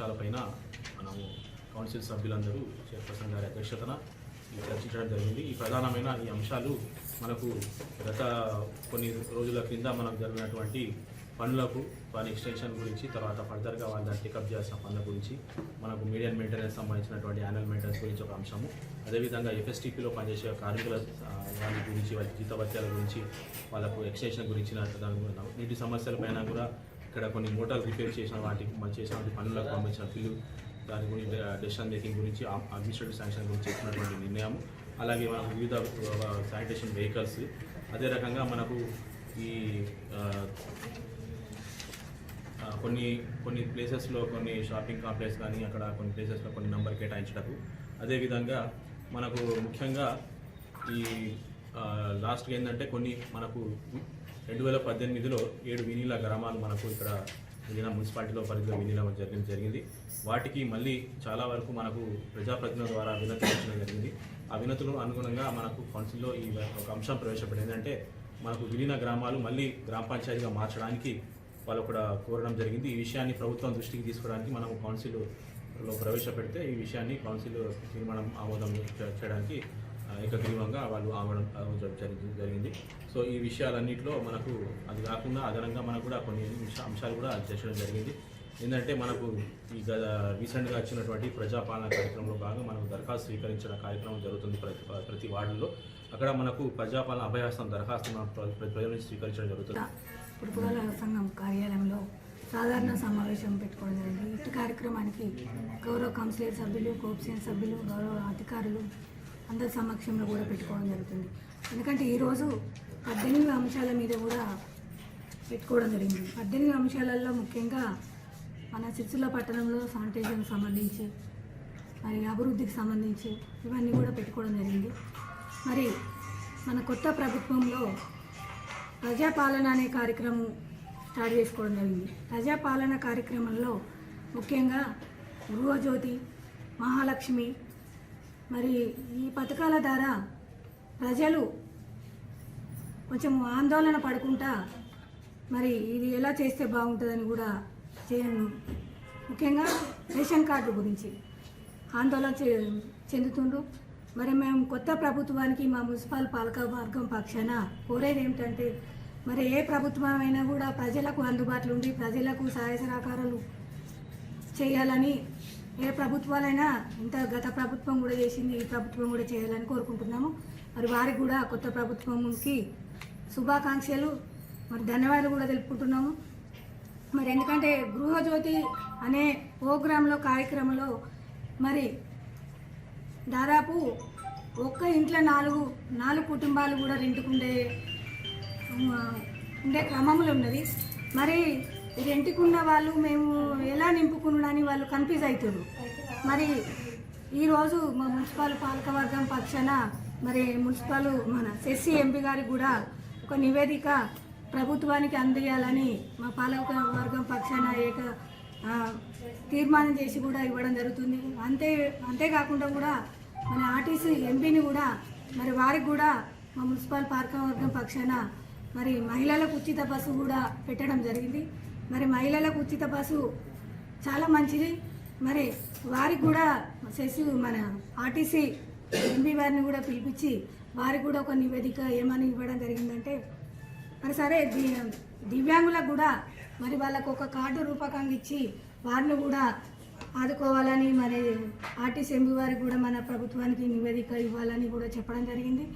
అంశాలపైన మనము కౌన్సిల్ సభ్యులందరూ చైర్పర్సన్ గారి అధ్యక్షతన చర్చించడం జరిగింది. ఈ ప్రధానమైన ఈ అంశాలు మనకు గత కొన్ని రోజుల క్రింద మనకు జరిగినటువంటి పనులకు పని ఎక్స్టెన్షన్ గురించి తర్వాత ఫర్దర్గా వాళ్ళ దాన్ని పికప్ చేయాల్సిన పనుల గురించి మనకు మీడియం మెయింటెనెన్స్ సంబంధించినటువంటి యాన్యువల్ మెయింటెనెన్స్ గురించి ఒక అంశము. అదేవిధంగా ఎఫ్ఎస్టీపీలో పనిచేసే కార్మికుల దాని గురించి వాళ్ళ జీతభత్యాల గురించి వాళ్ళకు ఎక్స్టెన్షన్ దాని గురించి నీటి సమస్యల పైన కూడా ఇక్కడ కొన్ని మోటార్లు రిపేర్ చేసిన వాటికి మనం చేసినటువంటి పనులకు సంబంధించిన బిల్లు దాని గురించి డెసిషన్ మేకింగ్ గురించి అడ్మినిస్ట్రేటివ్ శాంక్షన్ గురించి చేసినటువంటి నిర్ణయం. అలాగే మనకు వివిధ శానిటేషన్ వెహికల్స్ అదే రకంగా మనకు ఈ కొన్ని కొన్ని ప్లేసెస్లో కొన్ని షాపింగ్ కాంప్లెక్స్ కానీ అక్కడ కొన్ని ప్లేసెస్లో కొన్ని నెంబర్ కేటాయించటకు అదేవిధంగా మనకు ముఖ్యంగా ఈ లాస్ట్గా ఏంటంటే కొన్ని మనకు రెండు వేల పద్దెనిమిదిలో ఏడు వినీల గ్రామాలు మనకు ఇక్కడ విలీన మున్సిపాలిటీలో పరిధిలో విలీనం జరిగింది జరిగింది. వాటికి మళ్ళీ చాలా వరకు మనకు ప్రజాప్రతినిధుల ద్వారా వినతులు ఇచ్చడం జరిగింది. ఆ వినతులు అనుగుణంగా మనకు కౌన్సిల్లో ఈ ఒక అంశం ప్రవేశపడింది అంటే మనకు విలీన గ్రామాలు మళ్ళీ గ్రామ పంచాయతీగా మార్చడానికి వాళ్ళు కూడా కోరడం జరిగింది. ఈ విషయాన్ని ప్రభుత్వం దృష్టికి తీసుకోవడానికి మనం కౌన్సిల్లో ప్రవేశపెడితే ఈ విషయాన్ని కౌన్సిల్ తీర్మానం ఆమోదం చేయడానికి ఏకగ్రీవంగా వాళ్ళు ఆవడం జరిగింది జరిగింది. సో ఈ విషయాలన్నింటిలో మనకు అది కాకుండా అదనంగా మనకు కూడా కొన్ని అంశాలు కూడా చేర్చడం జరిగింది. ఏంటంటే మనకు ఈ గత రీసెంట్గా వచ్చినటువంటి ప్రజాపాలన కార్యక్రమంలో భాగంగా మనకు దరఖాస్తు స్వీకరించిన కార్యక్రమం జరుగుతుంది ప్రతి ప్రతి వార్డులో. అక్కడ మనకు ప్రజాపాలన అభయాస్తం దరఖాస్తు ప్రతి ప్రజల నుంచి స్వీకరించడం జరుగుతుంది. పురపాలక సంఘం కార్యాలయంలో సాధారణ సమావేశం పెట్టుకోవడం జరిగింది. ఇటు కార్యక్రమానికి గౌరవ కౌన్సిలర్ సభ్యులు కోప్సియన్ సభ్యులు గౌరవ అధికారులు అందరి సమక్షంలో కూడా పెట్టుకోవడం జరుగుతుంది. ఎందుకంటే ఈరోజు పద్దెనిమిది అంశాల మీద కూడా పెట్టుకోవడం జరిగింది. పద్దెనిమిది అంశాలలో ముఖ్యంగా మన సిరిసిల్ల పట్టణంలో శానిటేషన్ సంబంధించి మరి అభివృద్ధికి సంబంధించి ఇవన్నీ కూడా పెట్టుకోవడం జరిగింది. మరి మన కొత్త ప్రభుత్వంలో ప్రజాపాలన అనే కార్యక్రమం స్టార్ట్ చేసుకోవడం జరిగింది. ప్రజాపాలన కార్యక్రమంలో ముఖ్యంగా గృహజ్యోతి మహాలక్ష్మి మరి ఈ పథకాల ద్వారా ప్రజలు కొంచెం ఆందోళన పడుకుంటా మరి ఇది ఎలా చేస్తే బాగుంటుందని కూడా చేయను ముఖ్యంగా రేషన్ కార్డు గురించి ఆందోళన చెందుతుండ్రు. మరి మేము కొత్త ప్రభుత్వానికి మా మున్సిపల్ పాలక వర్గం పక్షాన కోరేది ఏమిటంటే మరి ఏ ప్రభుత్వమైనా కూడా ప్రజలకు అందుబాటులో ఉండి ప్రజలకు సహాయ సహకారాలు చేయాలని ఏ ప్రభుత్వాలైనా ఇంత గత ప్రభుత్వం కూడా చేసింది ఈ ప్రభుత్వం కూడా చేయాలని కోరుకుంటున్నాము. మరి వారికి కూడా కొత్త ప్రభుత్వంకి శుభాకాంక్షలు. మరి ధన్యవాదాలు కూడా తెలుపుకుంటున్నాము. మరి ఎందుకంటే గృహజ్యోతి అనే ప్రోగ్రాంలో కార్యక్రమంలో మరి దాదాపు ఒక్క ఇంట్లో నాలుగు నాలుగు కుటుంబాలు కూడా రెంట్కుండే ఉండే క్రమంలో ఉన్నది. మరి రెంట్కున్న వాళ్ళు మేము ఎలా నింపుకున్నాడని వాళ్ళు కన్ఫ్యూజ్ అవుతారు మరి ఈరోజు మా మున్సిపల్ పాలకవర్గం పక్షాన మరి మున్సిపల్ మన శశి ఎంపీ గారికి కూడా ఒక నివేదిక ప్రభుత్వానికి అందజేయాలని మా పాలక వర్గం పక్షాన ఏక తీర్మానం చేసి కూడా ఇవ్వడం జరుగుతుంది. అంతే అంతేకాకుండా కూడా మన ఆర్టీసీ ఎంపీని కూడా మరి వారికి కూడా మా మున్సిపల్ పాలకవర్గం పక్షాన మరి మహిళలకు ఉచిత బస్సు కూడా పెట్టడం జరిగింది. మరి మహిళలకు ఉచిత బస్సు చాలా మంచిది. మరి వారికి కూడా శశి మన ఆర్టీసీ ఎంపీ వారిని కూడా పిలిపించి వారికి కూడా ఒక నివేదిక ఏమని ఇవ్వడం జరిగిందంటే మరి సరే దివ్యాంగులకు కూడా మరి వాళ్ళకు ఒక కార్డు రూపకంగా ఇచ్చి వారిని కూడా ఆదుకోవాలని మరి ఆర్టీసీ ఎంపీ వారికి కూడా మన ప్రభుత్వానికి నివేదిక ఇవ్వాలని కూడా చెప్పడం జరిగింది.